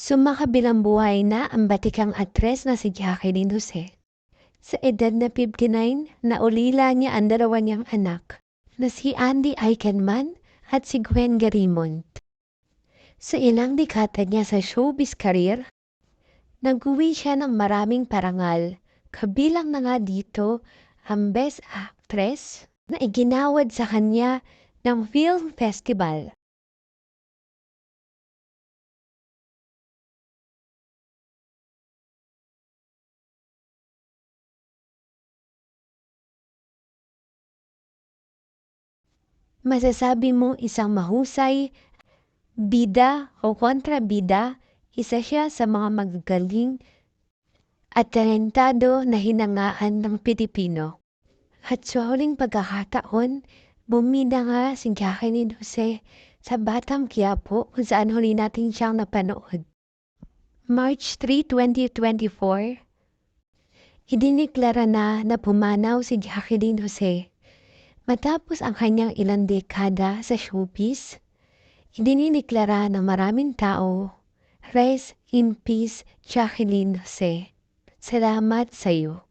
Sumakabilang buhay na ang batikang atres na si Jacqueline Jose. Sa edad na 59, naulila niya ang dalawa niyang anak na si Andy Eichenman at si Gwen Garimond. Sa ilang dekada niya sa showbiz career, nag-uwi siya ng maraming parangal, kabilang na nga dito ang Best Actress na iginawad sa kanya ng Film Festival. Masasabi mo isang mahusay, bida o kontrabida, isa siya sa mga magagaling at talentado na hinangaan ng Pilipino. At sa huling pagkakataon, bumida nga si Jacqueline Jose sa Batang Quiapo kung saan huli natin siyang napanood. March 3, 2024, idiniklara na na pumanaw si Jacqueline Jose Matapos ang kanyang ilang dekada sa showbiz, idininiklara ng maraming tao, Rest in Peace, Jacqueline Jose. Salamat sa iyo.